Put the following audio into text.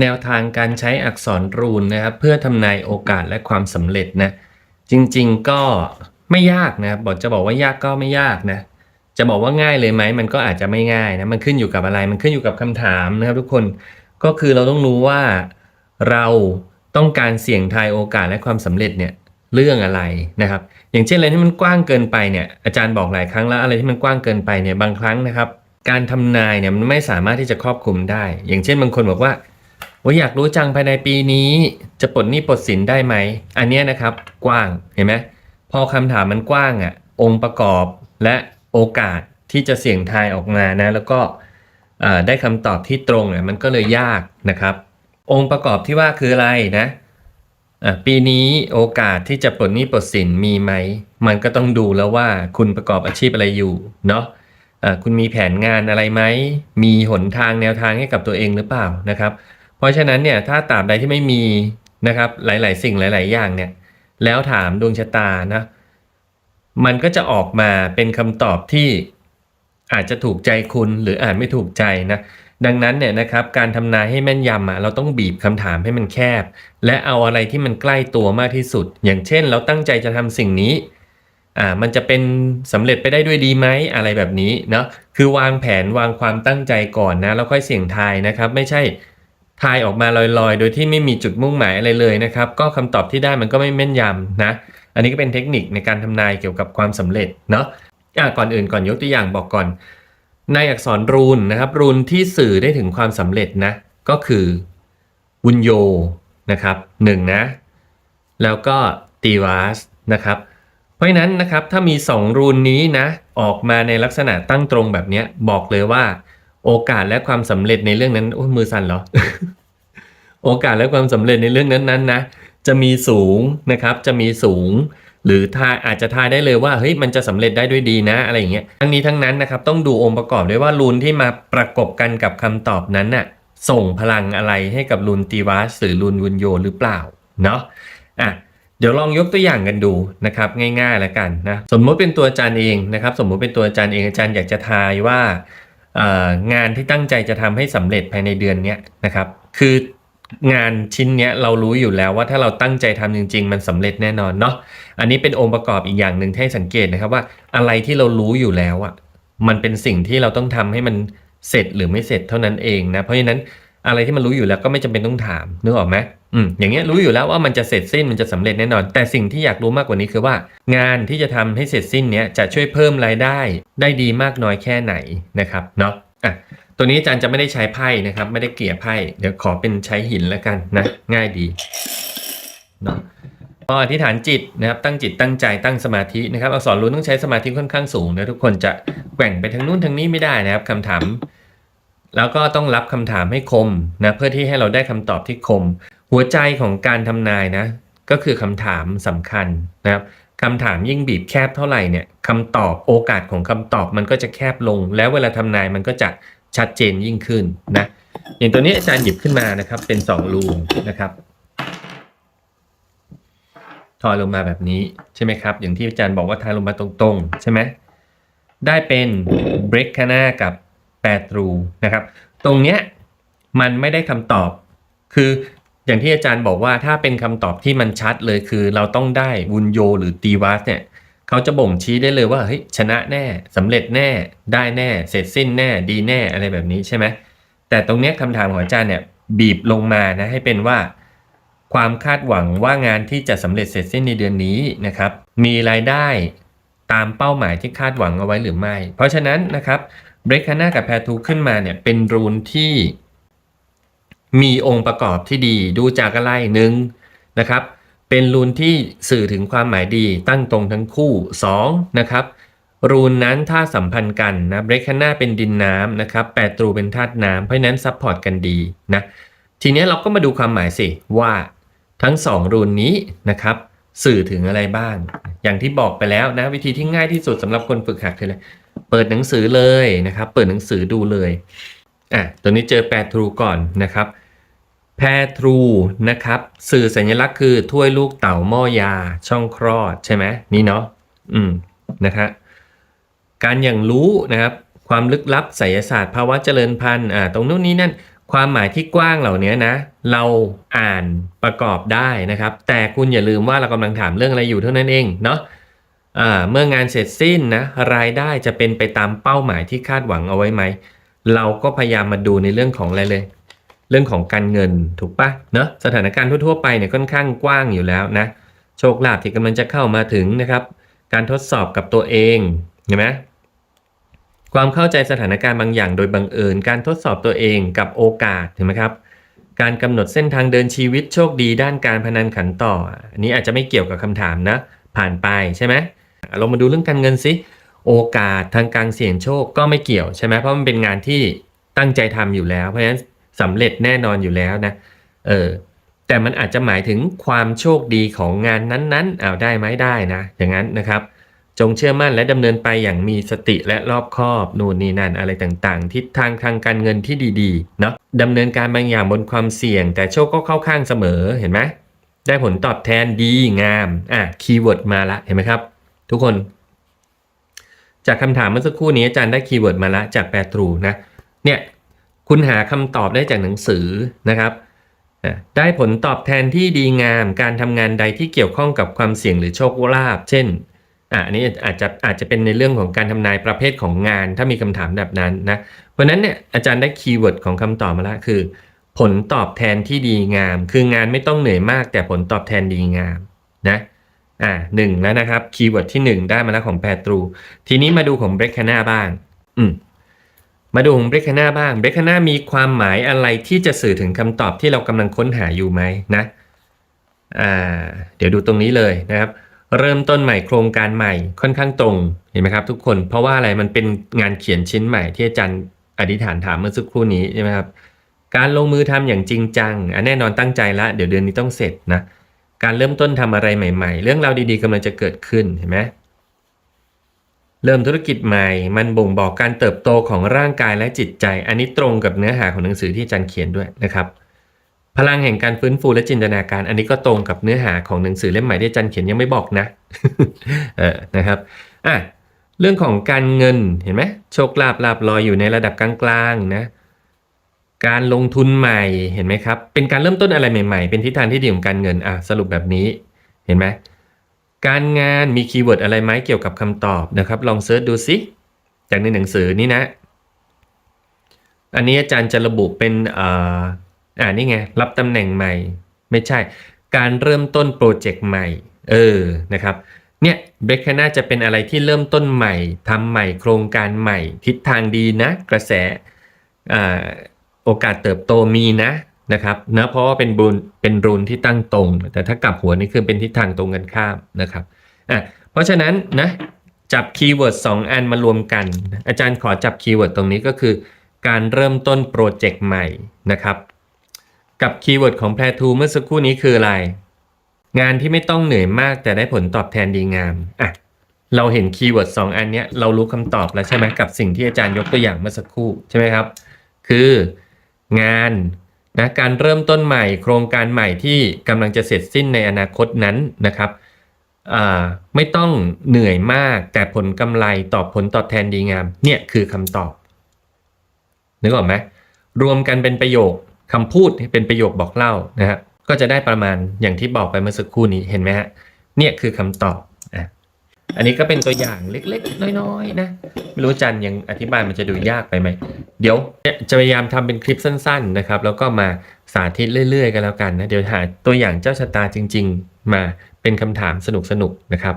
แนวทางการใช้อักษรรูนนะครับเพื่อทำนายโอกาสและความสำเร็จนะจริงๆก็ไม่ยากนะครับบอกจะบอกว่ายากก็ไม่ยากนะจะบอกว่าง่ายเลยไหมมันก็อาจจะไม่ง่ายนะมันขึ้นอยู่กับอะไรมันขึ้นอยู่กับคำถามนะครับทุกคนก็คือเราต้องรู้ว่าเราต้องการเสี่ยงทายโอกาสและความสำเร็จเนี่ยเรื่องอะไรนะครับ อย่างเช่นอะไรที่มันกว้างเกินไปเนี่ยอาจารย์บอกหลายครั้งแล้วอะไรที่มันกว้างเกินไปเนี่ยบางครั้งนะครับ การทำนายเนี่ยมันไม่สามารถที่จะครอบคลุมได้ อย่างเช่นบางคนบอกว่า ว่าอยากรู้จังภายในปีนี้ จะปลดหนี้ปลดสินได้ไหม อันนี้นะครับกว้างเห็นไหมพอคำถามมันกว้างอะ องค์ประกอบและโอกาสที่จะเสี่ยงทายออกมานะแล้วก็ได้คำตอบที่ตรงเนี่ยมันก็เลยยากนะครับ องค์ประกอบที่ว่าคืออะไรนะปีนี้โอกาสที่จะปลดหนี้ปลดสินมีไหม มันก็ต้องดูแล้วว่าคุณประกอบอาชีพอะไรอยู่เนาะอ่าคุณมีแผนงานอะไรไหม มีหนทางแนวทางให้กับตัวเองหรือเปล่านะครับ ราะฉะนั้นเนี่ยถ้าตราบใดที่ไม่มีนะครับหลาย ๆ สิ่งหลาย ๆ อย่างเนี่ยแล้วถามดวงชะตานะมันก็จะออกมาเป็นคำตอบที่อาจจะถูกใจคุณหรืออาจไม่ถูกใจนะดังนั้นเนี่ยนะครับการทำนายให้แม่นยำอะเราต้องบีบคำถามให้มันแคบ และเอาอะไรที่มันใกล้ตัวมากที่สุด อย่างเช่น เราตั้งใจจะทำสิ่งนี้อ่ามันจะเป็นสำเร็จไปได้ด้วยดีไหมอะไรแบบนี้เนาะคือวางแผนวางความตั้งใจก่อนนะแล้วค่อยเสี่ยงทายนะครับ ไม่ใช่ ทายออกมาลอยๆ โดยที่ไม่มีจุดมุ่งหมายอะไรเลยนะครับ ก็คำตอบที่ได้มันก็ไม่แม่นยำนะ อันนี้ก็เป็นเทคนิคในการทำนายเกี่ยวกับความสำเร็จเนาะอะก่อนอื่นก่อนยกตัวอย่างบอกก่อน ในอักษรรูนนะครับ รูนที่สื่อได้ถึงความสำเร็จนะ ก็คือวุญโยนะครับหนึ่งนะ แล้วก็ตีวาสนะครับ เพราะฉะนั้นนะครับถ้ามี 2 รูนนี้นะออกมาในลักษณะตั้งตรงแบบนี้บอกเลยว่า โอกาสและความสำเร็จในเรื่องนั้นโอ้ยมือสั่นเหรอ โอกาสและความสำเร็จในเรื่องนั้นๆนะจะมีสูงนะครับจะมีสูง หรือทายอาจจะทายได้เลยว่าเฮ้ยมันจะสำเร็จได้ด้วยดีนะอะไรอย่างเงี้ยทั้งนี้ทั้งนั้นนะครับต้องดูองค์ประกอบด้วยว่ารูนที่มาประกบกันกับคำตอบนั้นน่ะส่งพลังอะไรให้กับรูนตีวาสหรือรูนวุญโยหรือเปล่าเนาะอะเดี๋ยวลองยกตัวอย่างกันดูนะครับง่ายๆแล้วกันนะสมมติเป็นตัวอาจารย์เองนะครับ สมมติเป็นตัวอาจารย์เองอาจารย์อยากจะทายว่า งานที่ตั้งใจจะทำให้สำเร็จภายในเดือนนี้นะครับ คืองานชิ้นเนี้ยเรารู้อยู่แล้วว่าถ้าเราตั้งใจทำจริง ๆ มันสำเร็จแน่นอนเนาะอันนี้เป็นองค์ประกอบอีกอย่างหนึ่งที่ให้สังเกตนะครับว่าอะไรที่เรารู้อยู่แล้วอะมันเป็นสิ่งที่เราต้องทำให้มันเสร็จหรือไม่เสร็จเท่านั้นเองนะเพราะฉะนั้น อะไรที่มันรู้อยู่แล้วก็ไม่จำเป็นต้องถามนึกออกไหมอืมอย่างเงี้ยรู้อยู่แล้วว่ามันจะเสร็จสิ้นมันจะสำเร็จแน่นอน แต่สิ่งที่อยากรู้มากกว่านี้คือว่า งานที่จะทำให้เสร็จสิ้นเนี้ยจะช่วยเพิ่มรายได้ ได้ดีมากน้อยแค่ไหนนะครับเนาะอะตัวนี้อาจารย์จะไม่ได้ใช้ไพ่นะครับ ไม่ได้เกลี่ยไพ่เดี๋ยวขอเป็นใช้หินแล้วกันนะง่ายดีเนาะพออธิษฐานจิตนะครับตั้งจิตตั้งใจตั้งสมาธินะครับอักษรรู้ต้องใช้สมาธิค่อนข้างสูงนะทุกคนจะแกว่งไปทางนู้นทางนี้ไม่ได้นะครับคำถาม แล้วก็ต้องรับคำถามให้คมนะเพื่อที่ให้เราได้คำตอบที่คม หัวใจของการทำนายนะก็คือคำถามสำคัญนะครับคำถามยิ่งบีบแคบเท่าไหร่เนี่ยคำตอบโอกาสของคำตอบมันก็จะแคบลง แล้วเวลาทำนายมันก็จะชัดเจนยิ่งขึ้นนะอย่างตัวนี้อาจารย์หยิบขึ้นมานะครับ เป็น2รูนะครับทอยลงมาแบบนี้ใช่ไหมครับ อย่างที่อาจารย์บอกว่าทายลงมาตรงๆ ใช่ไหมได้เป็นเบรกคานากับ 8รูนะครับ ตรงเนี้ยมันไม่ได้คำตอบ คืออย่างที่อาจารย์บอกว่าถ้าเป็นคำตอบที่มันชัดเลยคือ เราต้องได้วุนโยหรือตีวัสเนี่ยเขาจะบ่งชี้ได้เลยว่าเฮ้ยชนะแน่สำเร็จแน่ได้แน่เสร็จสิ้นแน่ดีแน่อะไรแบบนี้ใช่ไหมแต่ตรงเนี้ยคำถามของอาจารย์เนี่ยบีบลงมานะให้เป็นว่า ความคาดหวังว่างานที่จะสำเร็จเสร็จสิ้นในเดือนนี้นะครับ มีรายได้ตามเป้าหมายที่คาดหวังเอาไว้หรือไม่ เพราะฉะนั้นนะครับ เบรคาน่ากับแพทูขึ้นมาเนี่ยเป็นรูนที่มีองค์ประกอบที่ดีดูจากอะไรหนึ่งนะครับ เป็นรูนที่สื่อถึงความหมายดีตั้งตรงทั้งคู่ 2 นะครับรูนนั้นถ้าสัมพันธ์กันนะเบรคาน่าเป็นดินน้ำนะครับแปดตรูเป็นธาตุน้ำเพราะนั้นซัพพอร์ตกันดีนะทีนี้เราก็มาดูความหมายสิว่าทั้ง 2 รูนนี้นะครับสื่อถึงอะไรบ้าง อย่างที่บอกไปแล้วนะวิธีที่ง่ายที่สุดสำหรับคนฝึกหัดคืออะไร ปิดหนังสือเลยนะครับ เปิดหนังสือดูเลยอะตัวนี้เจอแปรทรูก่อนนะครับแพรทรูนะครับ สื่อสัญลักษณ์คือถ้วยลูกเต่าหม้อยาช่องคลอดใช่ไหมนี่เนาะอืมนะครับการอย่างรู้นะครับ ความลึกลับไสยศาสตร์ภาวะเจริญพันธุ์อ่าตรงนู้นนี้นั่นความหมายที่กว้างเหล่านี้นะ เราอ่านประกอบได้นะครับ แต่คุณอย่าลืมว่าเรากำลังถามเรื่องอะไรอยู่เท่านั้นเองเนาะ เมื่องานเสร็จสิ้นนะรายได้จะเป็นไปตามเป้าหมายที่คาดหวังเอาไว้ไหม เราก็พยายามมาดูในเรื่องของอะไรเลย เรื่องของการเงินถูกปะเนาะสถานการณ์ทั่วๆไปเนี่ยค่อนข้างกว้างอยู่แล้วนะโชคลาภที่กำลังจะเข้ามาถึงนะครับ การทดสอบกับตัวเองเห็นไหมความเข้าใจสถานการณ์บางอย่างโดยบังเอิญ การทดสอบตัวเองกับโอกาสเห็นไหมครับ การกำหนดเส้นทางเดินชีวิตโชคดีด้านการพนันขันต่อ อันนี้อาจจะไม่เกี่ยวกับคำถามนะ ผ่านไปใช่ไหม เรามาดูเรื่องการเงินสิโอกาสทางการเสี่ยงโชคก็ไม่เกี่ยวใช่ไหมเพราะมันเป็นงานที่ตั้งใจทำอยู่แล้ว เพราะฉะนั้นสำเร็จแน่นอนอยู่แล้วนะเออแต่มันอาจจะหมายถึงความโชคดีของงานนั้นๆอ้าวได้ไหมได้นะ อย่างนั้นนะครับ จงเชื่อมั่นและดำเนินไปอย่างมีสติและรอบคอบนู่นนี่นั่นอะไรต่างๆ ทิศทางทางการเงินที่ดีๆเนาะดำเนินการบางอย่างบนความเสี่ยง แต่โชคก็เข้าข้างเสมอเห็นไหมได้ผลตอบแทนดีงามอะคีย์เวิร์ดมาละเห็นไหมครับ ทุกคน จากคำถามเมื่อสักครู่นี้อาจารย์ได้คีย์เวิร์ดมาละจากแปรตรูนะเนี่ยคุณหาคำตอบได้จากหนังสือนะครับได้ผลตอบแทนที่ดีงามการทำงานใดที่เกี่ยวข้องกับความเสี่ยงหรือโชคลาภเช่นอันนี้อาจจะอาจจะเป็นในเรื่องของการทำนายประเภทของงาน ถ้ามีคำถามแบบนั้นนะเพราะนั้นเนี่ยอาจารย์ได้คีย์เวิร์ดของคำตอบมาละคือ ผลตอบแทนที่ดีงาม คืองานไม่ต้องเหนื่อยมากแต่ผลตอบแทนดีงามนะ อ่าหนึ่งแล้วนะครับคีย์เวิร์ดที่หนึ่งได้มาแล้วของแปรตรู ทีนี้มาดูของเบรคคาน่าบ้าง อืมมาดูของเบรคคาน่าบ้างเบรคคาน่ามีความหมายอะไรที่จะสื่อถึงคำตอบที่เรากำลังค้นหาอยู่ไหมนะอ่าเดี๋ยวดูตรงนี้เลยนะครับ เริ่มต้นใหม่โครงการใหม่ค่อนข้างตรงเห็นไหมครับทุกคนเพราะว่าอะไรมันเป็นงานเขียนชิ้นใหม่ที่อาจารย์อธิษฐานถามเมื่อสักครู่นี้ใช่ไหมครับการลงมือทำอย่างจริงจังอะแน่นอนตั้งใจละ เดี๋ยวเดือนนี้ต้องเสร็จนะ การเริ่มต้นทำอะไรใหม่ ๆ เรื่องราวดีๆกำลังจะเกิดขึ้นเห็นไหมเริ่มธุรกิจใหม่ มันบ่งบอกการเติบโตของร่างกายและจิตใจ อันนี้ตรงกับเนื้อหาของหนังสือที่อาจารย์เขียนด้วยนะครับ พลังแห่งการฟื้นฟูและจินตนาการ อันนี้ก็ตรงกับเนื้อหาของหนังสือเล่มใหม่ที่อาจารย์เขียนยังไม่บอกนะเออนะครับอะเรื่องของการเงินเห็นไหมโชคลาภลาบลอยอยู่ในระดับกลางๆนะ การลงทุนใหม่เห็นไหมครับ เป็นการเริ่มต้นอะไรใหม่ ๆ เป็นทิศทางที่ดีของการเงินอะสรุปแบบนี้เห็นไหมการงานมีคีย์เวิร์ดอะไรไหมเกี่ยวกับคำตอบนะครับ ลองเซิร์ชดูสิจากในหนังสือนี่นะ อันนี้อาจารย์จะระบุเป็นอ่าอ่านี่ไง รับตำแหน่งใหม่ ไม่ใช่ การเริ่มต้นโปรเจกต์ใหม่ เออนะครับเนี่ยเบรคน่าจะเป็นอะไรที่เริ่มต้นใหม่ทำใหม่โครงการใหม่ ทิศทางดีนะ กระแสอ่า โอกาสเติบโตมีนะนะครับนะเพราะว่าเป็นบุญเป็นรุนที่ตั้งตรง แต่ถ้ากลับหัวนี่คือเป็นทิศทางตรงกันข้ามนะครับอะเพราะฉะนั้นนะจับคีย์เวิร์ดสองอันมารวมกัน อาจารย์ขอจับคีย์เวิร์ดตรงนี้ก็คือ การเริ่มต้นโปรเจกต์ใหม่นะครับกับคีย์เวิร์ดของแพรทูเมื่อสักครู่นี้คืออะไร งานที่ไม่ต้องเหนื่อยมากแต่ได้ผลตอบแทนดีงามอะเราเห็นคีย์เวิร์ดสองอันเนี้ยเรารู้คำตอบแล้วใช่ไหมกับสิ่งที่อาจารย์ยกตัวอย่างเมื่อสักครู่ใช่ไหมครับ คือ งานนะการเริ่มต้นใหม่ โครงการใหม่ที่กำลังจะเสร็จสิ้นในอนาคตนั้นนะครับไม่ต้องเหนื่อยมากแต่ผลกำไรตอบผลตอบแทนดีงาม เนี่ยคือคำตอบนึกออกไหมรวมกันเป็นประโยคคำพูดเป็นประโยคบอกเล่านะครับก็จะได้ประมาณอย่างที่บอกไปเมื่อสักครู่นี้เห็นไหมฮะเนี่ยคือคำตอบ อันนี้ก็เป็นตัวอย่างเล็กๆ น้อยๆ นะ ไม่รู้จันยังอธิบายมันจะดูยากไปไหม เดี๋ยวจะพยายามทำเป็นคลิปสั้น ๆ นะครับ แล้วก็มาสาธิตเรื่อยๆ กันแล้วกันนะ เดี๋ยวหาตัวอย่างเจ้าชะตาจริง ๆ มาเป็นคำถามสนุกๆ นะครับ